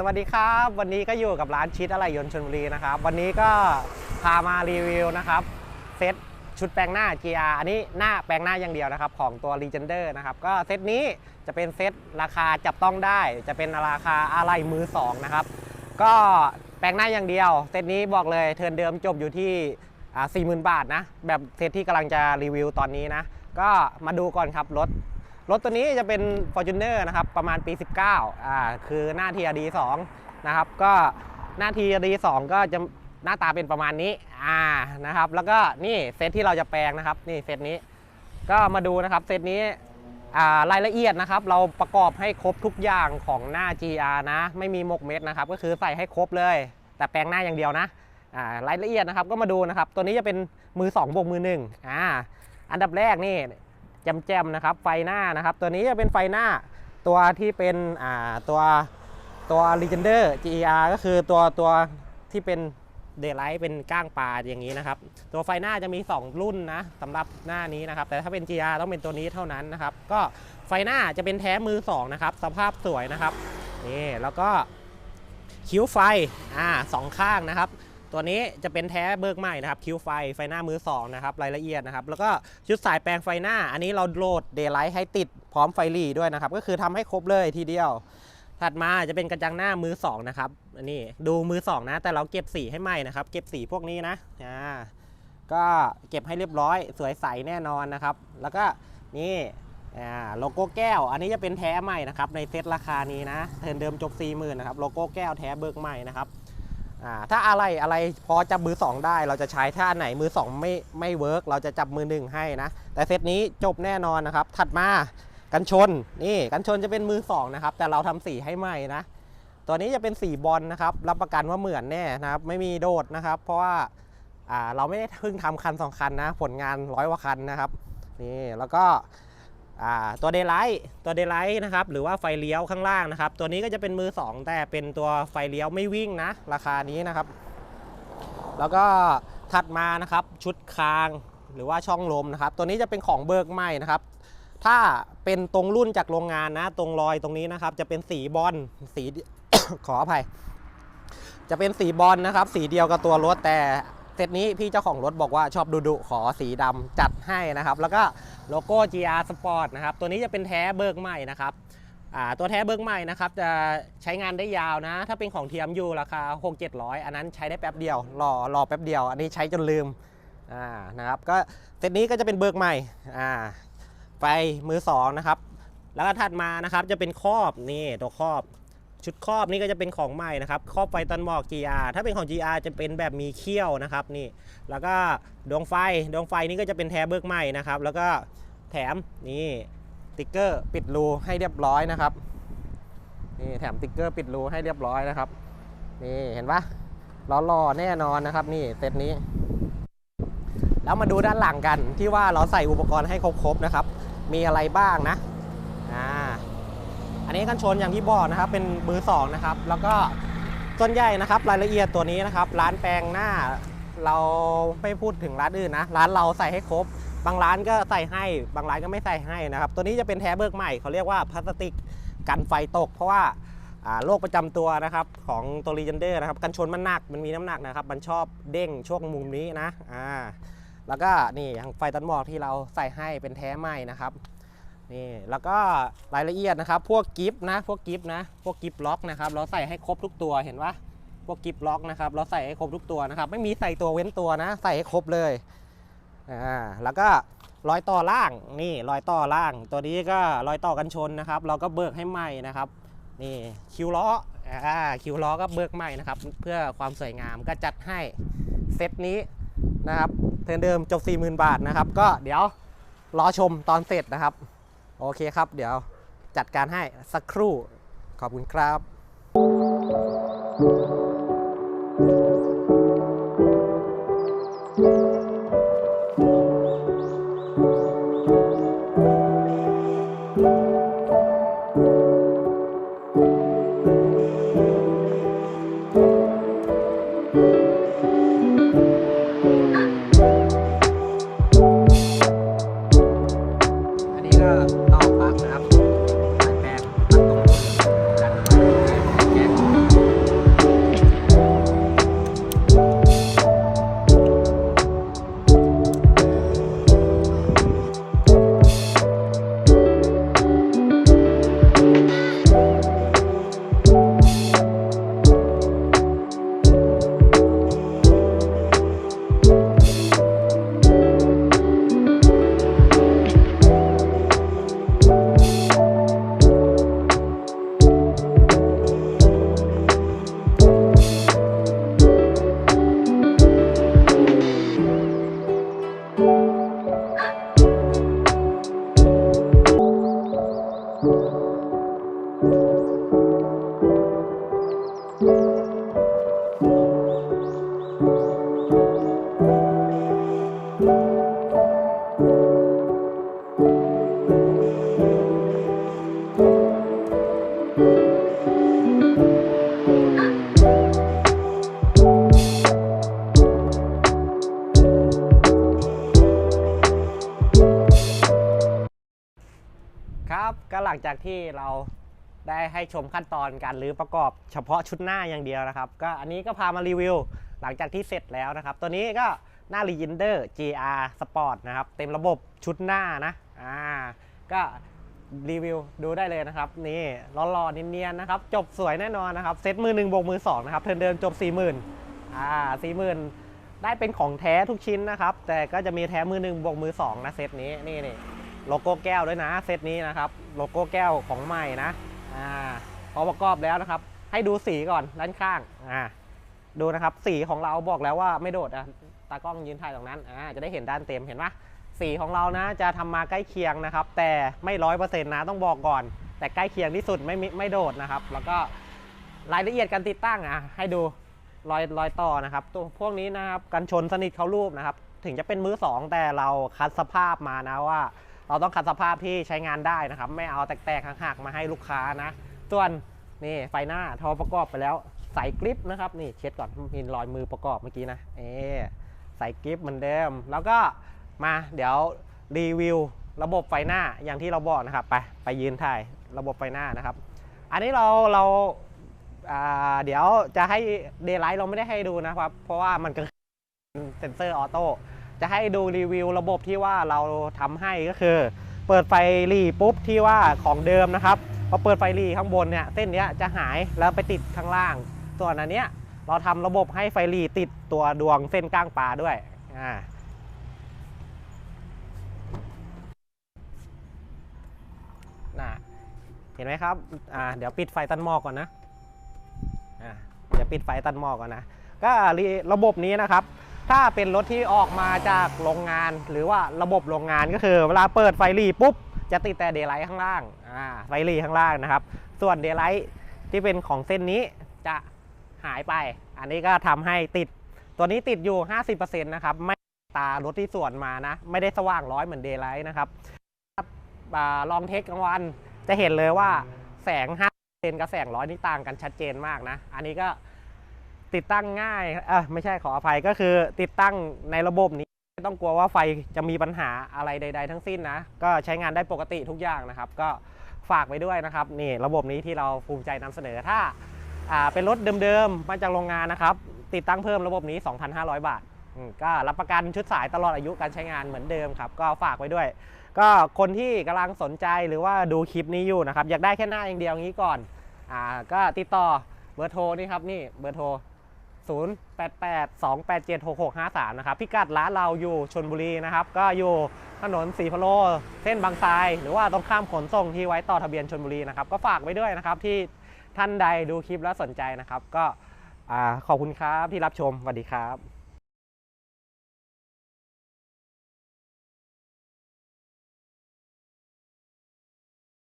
สวัสดีครับ วันนี้ก็อยู่กับร้านชิดอะไรยนต์ชลบุรีนะครับ วันนี้ก็พามารีวิวนะครับเซตชุดแปลงหน้า GR อันนี้หน้าแปลงหน้าอย่างเดียวนะครับ ของตัว Legender นะครับ ก็เซตนี้จะเป็นเซตราคาจับต้องได้ จะเป็นราคาอะไรมือสองนะครับ ก็แปลงหน้าอย่างเดียว เซตนี้บอกเลยเทินเดิมจบอยู่ที่สี่หมื่นบาทนะ แบบเซตที่กำลังจะรีวิวตอนนี้นะ ก็มาดูก่อนครับรถ รถตัวนี้จะเป็น Fortuner นะครับ ประมาณปี 19อ่าคือหน้า TRD 2นะครับ ก็หน้า TRD 2ก็จะหน้าตาเป็นประมาณนี้อ่านะครับ แล้วก็นี่เซตที่เราจะแปลงนะครับนี่เซตนี้ ก็มาดูนะครับเซตนี้อ่ารายละเอียดนะครับ เราประกอบให้ครบทุกอย่างของหน้า GR นะ ไม่มีมกเม็ดนะครับ ก็คือใส่ให้ครบเลย แต่แปลงหน้าอย่างเดียวนะอ่ารายละเอียดนะครับก็มาดูนะครับ ตัวนี้จะเป็นมือ2บวกมือ1อ่าอันดับแรกนี่ แจ่มๆนะครับ ไฟหน้านะครับ ตัวนี้จะเป็นไฟหน้าตัวที่เป็นอ่าตัวตัว Legender GER ก็คือตัวตัวที่เป็นเดลไลท์เป็นก้างปลาอย่างนี้นะครับ ตัวไฟหน้าจะมี 2 รุ่นนะสำหรับหน้านี้นะครับ แต่ถ้าเป็น GR ต้องเป็นตัวนี้เท่านั้นนะครับ ก็ไฟหน้าจะเป็นแท้มือ 2 นะครับ สภาพสวยนะครับนี่แล้วก็คิ้วไฟอ่าสองข้างนะครับ ตัวนี้จะเป็นแท้เบิกใหม่นะครับคิ้วไฟไฟหน้ามือ2นะครับรายละเอียดนะครับแล้วก็ชุดสายแปลงไฟหน้า อันนี้เราโหลดเดย์ไลท์ให้ติดพร้อมไฟหลีด้วยนะครับก็คือทำให้ครบเลยทีเดียว ถัดมาจะเป็นกระจังหน้ามือ2นะครับอันนี้ดูมือ2นะแต่เราเก็บสีให้ใหม่นะครับเก็บสีพวกนี้นะอ่าก็เก็บให้เรียบร้อยสวยใสแน่นอนนะครับ แล้วก็นี่อ่าโลโก้แก้ว อันนี้จะเป็นแท้ใหม่นะครับในเซตราคานี้นะเทินเดิมจบ 40,000นะครับโลโก้แก้วแท้เบิกใหม่นะครับ อ่าถ้าอะไรอะไรพอจับมือ 2 ได้เราจะใช้ถ้าอันไหนมือ 2 ไม่ไม่เวิร์กเราจะจับมือ 1 ให้นะ แต่เซตนี้จบแน่นอนนะครับ ถัดมากันชนนี่กันชนจะเป็นมือ 2 นะครับ แต่เราทำสีให้ใหม่นะตัวนี้จะเป็นสีบอลนะครับ รับประกันว่าเหมือนแน่นะครับ ไม่มีโดดนะครับ เพราะว่าอ่าเราไม่ได้เพิ่งทำคันสองคันนะ ผลงานร้อยกว่าคันนะครับนี่แล้วก็ ตัวเดลไลท์ตัวเดลไลท์นะครับหรือว่าไฟเลี้ยวข้างล่างนะครับ ตัวนี้ก็จะเป็นมือ 2 แต่เป็นตัวไฟเลี้ยวไม่วิ่งนะ ราคานี้นะครับ แล้วก็ถัดมานะครับชุดคางหรือว่าช่องลมนะครับ ตัวนี้จะเป็นของเบิกใหม่นะครับ ถ้าเป็นตรงรุ่นจากโรงงานนะ ตรงรอยตรงนี้นะครับ จะเป็นสีบอลสีขออภัย จะเป็นสีบอลนะครับ สีเดียวกับตัวรถแต่ เซตนี้พี่เจ้าของรถบอกว่าชอบดุดุๆขอสีดำจัดให้นะครับ แล้วก็โลโก้ GR Sport นะครับ ตัวนี้จะเป็นแท้เบิกใหม่นะครับอ่าตัวแท้เบิกใหม่นะครับ จะใช้งานได้ยาวนะ ถ้าเป็นของ TMU ราคา 6 700 อันนั้นใช้ได้แป๊บเดียวรอรอแป๊บเดียว อันนี้ใช้จนลืมอ่านะครับก็เซตนี้ก็จะเป็นเบิกใหม่อ่าไฟมือ2นะครับแล้วก็ถัดมานะครับจะเป็นครอบนี่ตัวครอบ ชุดครอบนี่ก็จะเป็นของใหม่นะครับครอบไฟตันหมอก GR ถ้าเป็นของ GR จะเป็นแบบมีเขี้ยวนะครับนี่แล้วก็ดวงไฟดวงไฟนี่ก็จะเป็นแท้เบิกใหม่นะครับแล้วก็แถมนี่ติ๊กเกอร์ปิดรูให้เรียบร้อยนะครับนี่แถมติ๊กเกอร์ปิดรูให้เรียบร้อยนะครับนี่เห็นปะล้อๆแน่นอนนะครับนี่เซตนี้ แล้วมาดูด้านหลังกันที่ว่าเราใส่อุปกรณ์ให้ครบๆนะครับ มีอะไรบ้างนะ อันนี้กันชนอย่างที่บอกนะครับเป็นมือสองนะครับแล้วก็ส่วนใหญ่นะครับรายละเอียดตัวนี้นะครับร้านแปลงหน้าเราไม่พูดถึงร้านอื่นนะร้านเราใส่ให้ครบ บางร้านก็ใส่ให้ บางร้านก็ไม่ใส่ให้นะครับ ตัวนี้จะเป็นแท้เบิกใหม่เขาเรียกว่าพลาสติกกันไฟตก เพราะว่าโรคประจำตัวนะครับของตัวรีเจนเดอร์นะครับกันชนมันหนักมันมีน้ำหนักนะครับ มันชอบเด้งช่วงมุมนี้นะอ่าแล้วก็นี่อย่างไฟตันหมอกที่เราใส่ให้เป็นแท้ใหม่นะครับ นี่แล้วก็รายละเอียดนะครับพวกกิฟต์นะพวกกิฟต์นะพวกกิฟต์ล็อกนะครับเราใส่ให้ครบทุกตัวเห็นปะพวกกิฟต์ล็อกนะครับเราใส่ให้ครบทุกตัวนะครับไม่มีใส่ตัวเว้นตัวนะ ใส่ให้ครบเลยอ่าแล้วก็รอยต่อล่างนี่รอยต่อล่าง ตัวนี้ก็รอยต่อกันชนนะครับ เราก็เบิกให้ใหม่นะครับนี่คิวล้ออ่าคิวล้อก็เบิกใหม่นะครับเพื่อความสวยงามก็จัดให้เซตนี้นะครับเทินเดิมจบ 40,000 บาทนะครับ ก็เดี๋ยวรอชมตอนเสร็จนะครับ โอเคครับ เดี๋ยวจัดการให้สักครู่ ขอบคุณครับอ หลังจากที่เราได้ให้ชมขั้นตอนการรื้อประกอบเฉพาะชุดหน้าอย่างเดียวนะครับ ก็อันนี้ก็พามารีวิว หลังจากที่เสร็จแล้วนะครับ ตัวนี้ก็หน้า Legender GR Sport นะครับ เต็มระบบชุดหน้านะอ่าก็รีวิวดูได้เลยนะครับ นี่รอๆเนียนๆนะครับ จบสวยแน่นอนนะครับ เซ็ตมือหนึ่งบวกมือสองนะครับ เทิร์นเดิมจบ 40,000อ่า40,000ได้เป็นของแท้ทุกชิ้นนะครับ แต่ก็จะมีแท้มือหนึ่งบวกมือสองนะเซตนี้นี่นี่ โลโก้แก้วด้วยนะเซตนี้นะครับโลโก้แก้วของใหม่นะอ่าพอประกอบแล้วนะครับ ให้ดูสีก่อนด้านข้างอ่าดูนะครับสีของเราบอกแล้วว่าไม่โดดอะตากล้องยืนถ่ายตรงนั้นอ่าจะได้เห็นด้านเต็มเห็นปะสีของเรานะจะทำมาใกล้เคียงนะครับ แต่ไม่ร้อยเปอร์เซ็นต์นะต้องบอกก่อน แต่ใกล้เคียงที่สุดไม่มิไม่โดดนะครับ แล้วก็รายละเอียดการติดตั้งอะให้ดูรอยรอยต่อนะครับ ตัวพวกนี้นะครับกันชนสนิทเขารูปนะครับ ถึงจะเป็นมือสองแต่เราคัดสภาพมานะว่า เราต้องคัดสภาพที่ใช้งานได้นะครับ ไม่เอาแตกๆหักๆมาให้ลูกค้านะ ส่วนนี่ไฟหน้าทอประกอบไปแล้วใส่กริปนะครับนี่เช็ดก่อนมีรอยมือประกอบเมื่อกี้นะเอใส่กริปเหมือนเดิม แล้วก็มาเดี๋ยวรีวิวระบบไฟหน้าอย่างที่เราบอกนะครับ ไปไปยืนถ่ายระบบไฟหน้านะครับ อันนี้เราเราอ่าเดี๋ยวจะให้เดย์ไลท์เราไม่ได้ให้ดูนะครับ เพราะว่ามันก็เซนเซอร์ออโต้ จะให้ดูรีวิวระบบที่ว่าเราทำให้ก็คือ เปิดไฟรีปุ๊บที่ว่าของเดิมนะครับพอเปิดไฟรีข้างบนเนี่ยเส้นเนี้ยจะหายแล้วไปติดข้างล่าง ส่วนอันเนี้ยเราทำระบบให้ไฟรีติดตัวดวงเส้นก้างปลาด้วยอ่านะเห็นไหมครับอ่าเดี๋ยวปิดไฟตันหมอกก่อนนะอะเดี๋ยวปิดไฟตันหมอกก่อนนะก็ระบบนี้นะครับ ถ้าเป็นรถที่ออกมาจากโรงงาน หรือว่าระบบโรงงานก็คือ เวลาเปิดไฟรีปุ๊บจะติดแต่เดย์ไลท์ข้างล่างอ่าไฟรีข้างล่างนะครับ ส่วนเดย์ไลท์ที่เป็นของเส้นนี้จะหายไป อันนี้ก็ทำให้ติด ตัวนี้ติดอยู่ 50%นะครับ ไม่ตารถที่สวนมานะ ไม่ได้สว่างร้อยเหมือนเดย์ไลท์นะครับลองเทคกลางวันจะเห็นเลยว่าแสง5เซนกับแสงร้อยนี่ต่างกันชัดเจนมากนะ อันนี้ก็ ติดตั้งง่ายเออไม่ใช่ขออภัยก็คือติดตั้งในระบบนี้ไม่ต้องกลัวว่าไฟจะมีปัญหาอะไรใด ๆ ทั้งสิ้นนะ ก็ใช้งานได้ปกติทุกอย่างนะครับ ก็ฝากไว้ด้วยนะครับนี่ระบบนี้ที่เราภูมิใจนำเสนอถ้าอ่าเป็นรถเดิมๆมาจากโรงงานนะครับ ติดตั้งเพิ่มระบบนี้ 2,500 บาทอืมก็รับประกันชุดสายตลอดอายุการใช้งานเหมือนเดิมครับ ก็ฝากไว้ด้วย ก็คนที่กำลังสนใจหรือว่าดูคลิปนี้อยู่นะครับ อยากได้แค่หน้าอย่างเดียวงี้ก่อนอ่าก็ติดต่อเบอร์โทรนี่ครับนี่เบอร์โทร 0 8 8 2 8 7 6 6 5 3 นะครับพิกัดร้านเราอยู่ชนบุรีนะครับ ก็อยู่ถนนสีพะโล เส้นบางทราย หรือว่าตรงข้ามขนส่งที่ไว้ต่อทะเบียนชนบุรีนะครับ ก็ฝากไว้ด้วยนะครับที่ท่านใดดูคลิปแล้วสนใจนะครับ ก็อขอบคุณครับที่รับชมสวัสดีครับ